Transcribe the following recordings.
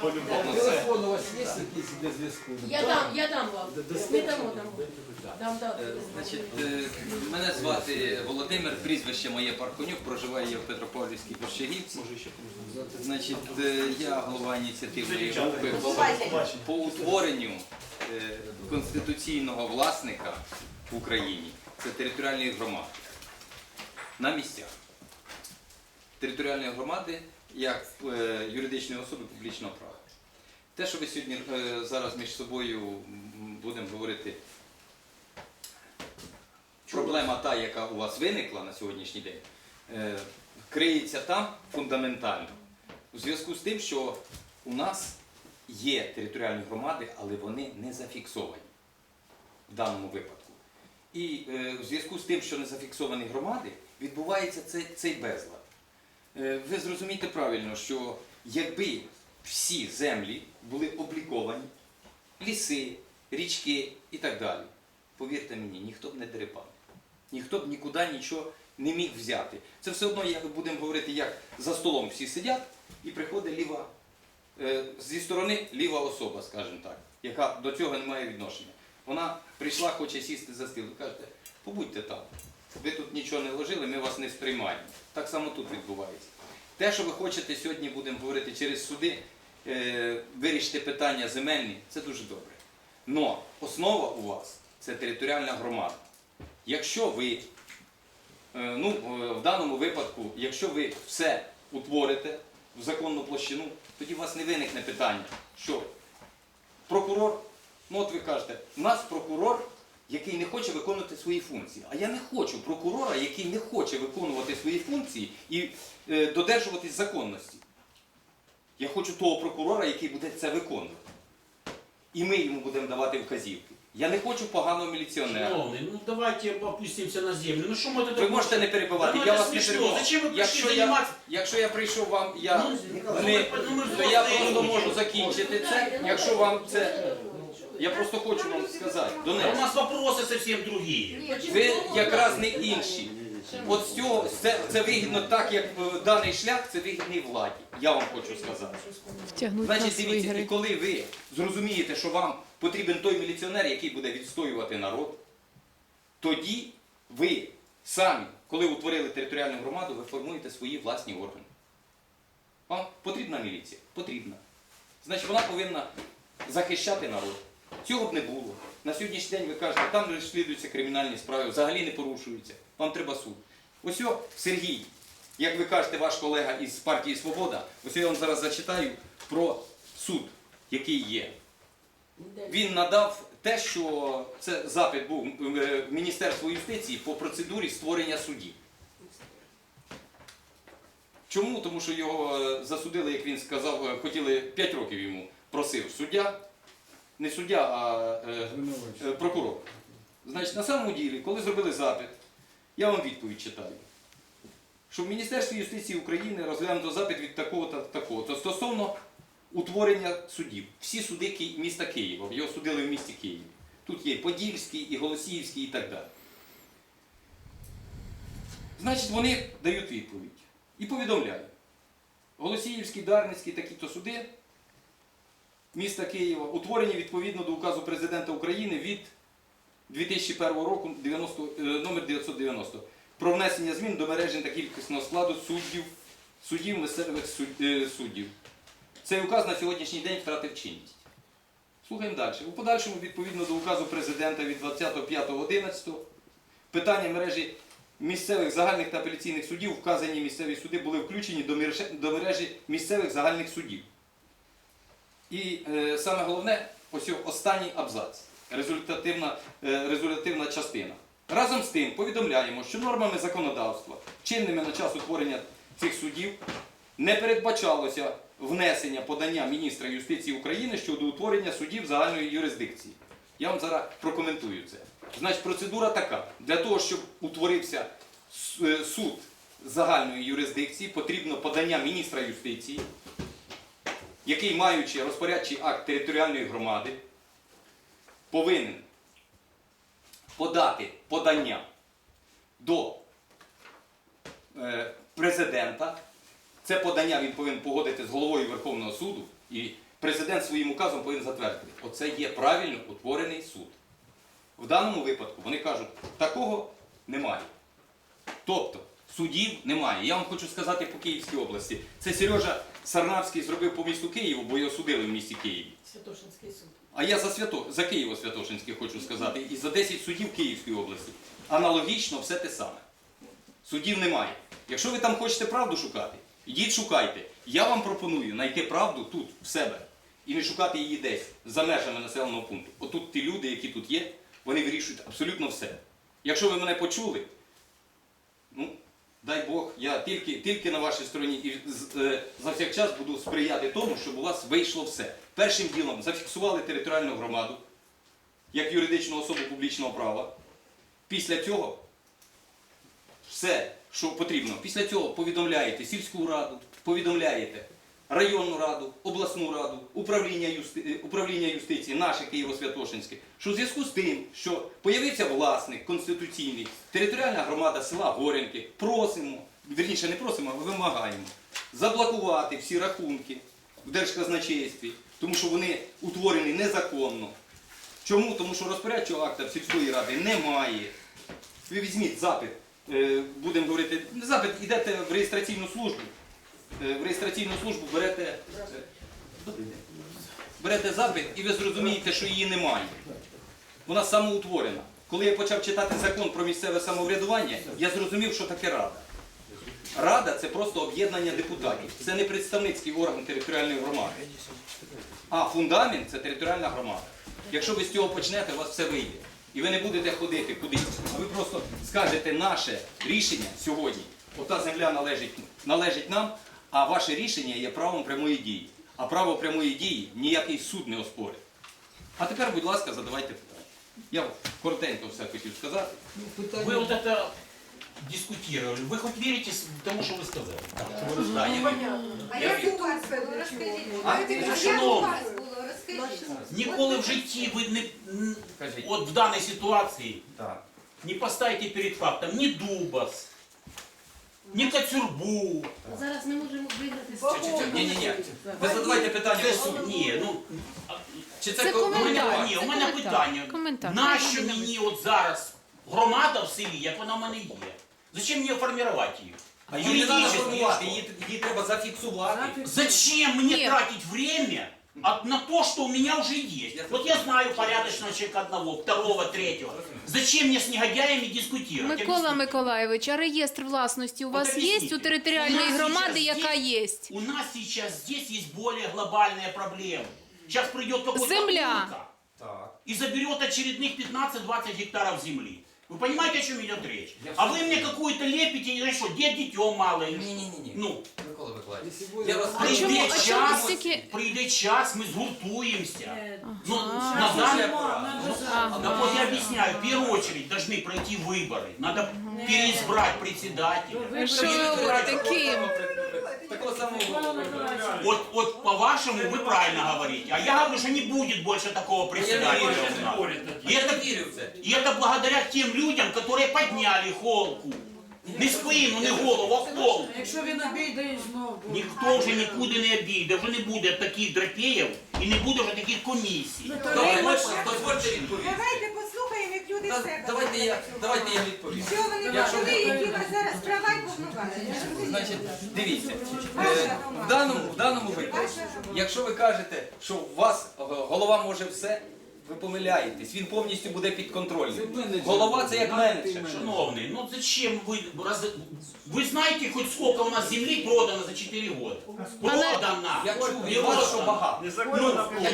По-любому. Телефон у вас є якийсь для зв'язку? Я дам, я дам вам. Дамо, дамо. Дам, дам. Е, Значить, е, мене звати Володимир, прізвище моє Пархонюк, проживаю я в Петропавлівській Борщагівці. Значить, е, я голова ініціативної групи по, по утворенню е, конституційного власника в Україні. Це територіальної громади. На місцях. Територіальної громади як е, юридичної особи публічного права. Те, що ви сьогодні е, зараз між собою будемо говорити проблема та, яка у вас виникла на сьогоднішній день, е, криється там фундаментально. У зв'язку з тим, що у нас є територіальні громади, але вони не зафіксовані в даному випадку. І в зв'язку з тим, що не зафіксовані громади, відбувається цей безлад. Е, ви зрозумієте правильно, що якби всі землі були обліковані, ліси, річки і так далі, повірте мені, ніхто б не дерипав. Ніхто б нікуди нічого не міг взяти. Це все одно, як будемо говорити, як за столом всі сидять і приходить ліва, е, зі сторони ліва особа, скажімо так, яка до цього не має відношення. Вона прийшла, хоче сісти за стіл. Ви кажете, побудьте там. Ви тут нічого не вложили, ми вас не сприймаємо. Так само тут відбувається. Те, що ви хочете сьогодні, будемо говорити через суди, е, вирішити питання земельні, це дуже добре. Но основа у вас це територіальна громада. Якщо ви, е, ну, е, в даному випадку, якщо ви все утворите в законну площину, тоді у вас не виникне питання, що прокурор, ну от ви кажете, у нас прокурор, який не хоче виконувати свої функції. А я не хочу прокурора, який не хоче виконувати свої функції і е, додержуватись законності. Я хочу того прокурора, який буде це виконувати. І ми йому будемо давати вказівки. Я не хочу поганого міліціонера. Шановный, ну давайте опустимся на землю. Ну что мы тут... Ви можете не перебивати, Да ну я это вас не смешно. перебивав. Зачем вы пришли Якщо я, заниматься? якщо я прийшов вам, я Ну, не, ну, ну, ми то я взрослі просто люди. можу закінчити це. Якщо вам це. я просто хочу вам сказати. У нас вопросы совсем другие. ви якраз не інші. От з цього це, це вигідно так, як е, даний шлях, це вигідний владі. Я вам хочу сказати. Втягнуть нас Значить, в дивіться, і ігри. коли ви зрозумієте, що вам потрібен той міліціонер, який буде відстоювати народ, тоді ви самі, коли утворили територіальну громаду, ви формуєте свої власні органи. Вам потрібна міліція? Потрібна. Значить, вона повинна захищати народ. Цього б не було. На сьогоднішній день ви кажете, там не розслідуються кримінальні справи, взагалі не порушуються. Вам треба суд. Ось Сергій, як ви кажете, ваш колега із партії Свобода, ось я вам зараз зачитаю про суд, який є. Він надав те, що це запит був е, в Міністерство юстиції по процедурі створення судів. Чому? Тому що його е, засудили, як він сказав, е, хотіли 5 років йому просив суддя, не суддя, а е, е, прокурор. Значить, на самому ділі, коли зробили запит, я вам відповідь читаю. Що в Міністерстві юстиції України розглянуто запит від такого та такого. То стосовно утворення судів. Всі суди міста Києва, його судили в місті Києві. Тут є і Подільський, і Голосіївський, і так далі. Значить, вони дають відповідь і повідомляють. Голосіївський, Дарницький, такі-то суди міста Києва утворені відповідно до указу президента України від 2001 року 90, е, номер 990 про внесення змін до мережі та кількісного складу суддів, суддів місцевих е, суддів. Цей указ на сьогоднішній день втратив чинність. Слухаємо далі. У подальшому, відповідно до указу президента від 25.11, питання мережі місцевих загальних та апеляційних судів, вказані місцеві суди, були включені до мережі, місцевих загальних судів. І е, саме головне, ось останній абзац, результативна, е, результативна частина. Разом з тим повідомляємо, що нормами законодавства, чинними на час утворення цих судів, не передбачалося внесення подання міністра юстиції України щодо утворення судів загальної юрисдикції. Я вам зараз прокоментую це. Значить, процедура така: для того, щоб утворився е, суд загальної юрисдикції, потрібно подання міністра юстиції, який, маючи розпорядчий акт територіальної громади, повинен подати подання до е, президента Це подання він повинен погодити з головою Верховного суду, і президент своїм указом повинен затвердити. Оце є правильно утворений суд. В даному випадку вони кажуть, такого немає. Тобто судів немає. Я вам хочу сказати по Київській області. Це Сережа Сарнавський зробив по місту Києву, бо його судили в місті Києві. Святошинський суд. А я за Свято, за Києво-Святошинське хочу сказати, і за 10 судів Київської області. Аналогічно все те саме. Судів немає. Якщо ви там хочете правду шукати, ідіть шукайте. Я вам пропоную знайти правду тут, в себе, і не шукати її десь, за межами населеного пункту. Отут ті люди, які тут є, вони вирішують абсолютно все. Якщо ви мене почули, ну, дай Бог, я тільки, тільки на вашій стороні і е, завсякчас буду сприяти тому, щоб у вас вийшло все. Першим ділом зафіксували територіальну громаду як юридичну особу публічного права. Після цього все, що потрібно, після цього повідомляєте сільську раду, повідомляєте районну раду, обласну раду, управління, юсти... е, управління юстиції, наше Києво-Святошинське, що в зв'язку з тим, що появився власник конституційний, територіальна громада села Горенки, просимо, вірніше не просимо, а вимагаємо заблокувати всі рахунки в Держказначействі, тому що вони утворені незаконно. Чому? Тому що розпорядчого акта в сільської ради немає. Ви візьміть запит, е, будемо говорити, запит, йдете в реєстраційну службу. Е, В реєстраційну службу берете, е, берете запит і ви зрозумієте, що її немає. Вона самоутворена. Коли я почав читати закон про місцеве самоврядування, я зрозумів, що таке рада. Рада це просто об'єднання депутатів. Це не представницький орган територіальної громади. А фундамент це територіальна громада. Якщо ви з цього почнете, у вас все вийде. І ви не будете ходити кудись. А ви просто скажете наше рішення сьогодні. Ота земля належить, належить нам, а ваше рішення є правом прямої дії. А право прямої дії ніякий суд не оспорить. А тепер, будь ласка, задавайте питання. Я коротенько все хотів сказати. Вы вот это дискутировали. Вы хоть верите с- тому, что вы сказали? Да, я- А як у вас було? Розкажіть. А? Як у Шановні. вас було? Розкажіть. Ніколи в житті ви не, н- Кажіть. от в даній ситуації Так. не поставите перед фактом ні Дубас, ні Кацюрбу. Зараз ми можемо виграти Ні, ні, ні. Ви задавайте питання по. Ні, ну Чи Це ко- у мене, коментар. ні, у мене коментар. питання. Коментар. Нащо мені от зараз громада в селі, як вона в мене є? Зачем мені формувати її? А її не треба Юридично формувати, її, її треба зафіксувати. Зачем мне Нет. тратить время от, на то, что у меня уже есть? Вот я знаю порядочного человека одного, второго, третьего. Зачем мне с негодяями дискутировать? Микола Миколаєвич, а реєстр власності у От вас є об'ясніть. у територіальної У нас громади, зараз яка є- є? У нас сейчас здесь есть более глобальные проблемы. Сейчас придет какой-то Земля. умка Так. и заберет очередных 15-20 гектаров земли. Вы понимаете, о чем идет речь? А вы мне какую-то лепите, не знаю что, дед детем мало или что? Ні-ні-ні. Ну, Микола Миколаївич, Якщо буде я вас А чому- прийде а чому час, стільки- прийде час, ми згуртуємося. Ну, Ага. на данный Ага. Так вот я объясняю, в первую очередь должны пройти выборы. Надо переизбрать председателя. Ви Що ви говорите, Ким? Такого самого. Вот, вот по-вашему вы правильно говорите. А я говорю, что не будет больше такого председателя. у нас. И это, вірю в це. и это благодаря тем людям, которые подняли холку. Не спину, не голову, а холку. Якщо він обійде знову. Ніхто вже нікуди не обійде, вже не буде таких драпеїв і не буде вже таких комісій. Давайте, дозвольте відповісти. Давайте послухаємо, як люди Та- себе. Давайте я, давайте я відповім. Що вони Якщо почали, ви- які у вас зараз права і повноваження? Значить, дивіться, е, в даному, в даному випадку, якщо ви кажете, що у вас е, голова може все, ви помиляєтесь, він повністю буде підконтрольним. Це менеджер. Голова це як менеджер. Шановний, ну зачем вы раз... Вы знаете хоть сколько у нас земли продано за 4 года? Продано! Я чув від Продано. вас, що багато.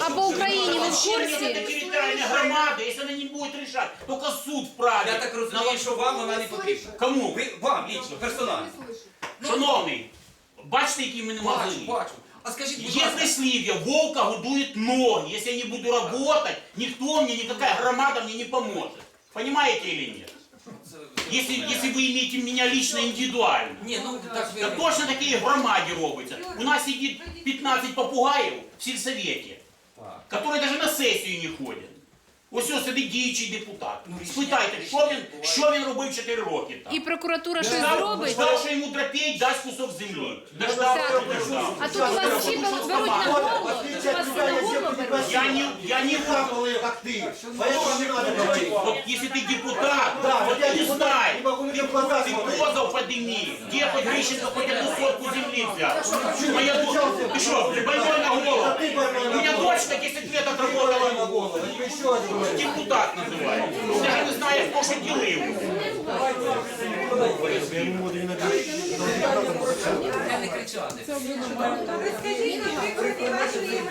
А по Україні ви в Зачем мне курсі? эта территориальная громада, если она не будет решать? Только суд вправе. Я так розумію, що вам вона не потрібна. Кому? Ви, вам лічно, персонально. Шановний, бачите, які ми не Бачу, могли? бачу. А скажіть, будь Є ласка, прислів'я, волка годует ноги. Если я не буду работать, никто мне, никакая громада мне не поможет. Понимаете или нет? Если, если вы имеете меня лично индивидуально. Ні, ну так ви... Так точно такі в громаді робиться. У нас сидит 15 попугаїв в сельсовете, Так. которые даже на сессию не ходят. Ось ось сидить діючий депутат. Спитайте, що він, що він робив 4 роки там? І прокуратура щось Ждав, зробить. ждав, що йому драпеть, дасть кусок землі. Дождав, Так. дождав. А тут у вас всі беруть беруть на горло. У вас на горло беруть. Я не, я не Участвовали как ты. Поэтому не надо говорить. Вот если ты депутат, Да, вот вот я ты депутат, знай, не могу ты, людям в глаза ты смотреть. позов подними, где хоть Грищенко хоть одну сотку земли взял. Моя дочь, ты что, ты больной на голову? Это ты больной У на меня голову. дочка 10 лет на отработала, голову. Это еще один говорит. депутат называют. Я не знаю, кто что делил. Розкажіть, наприклад, вашої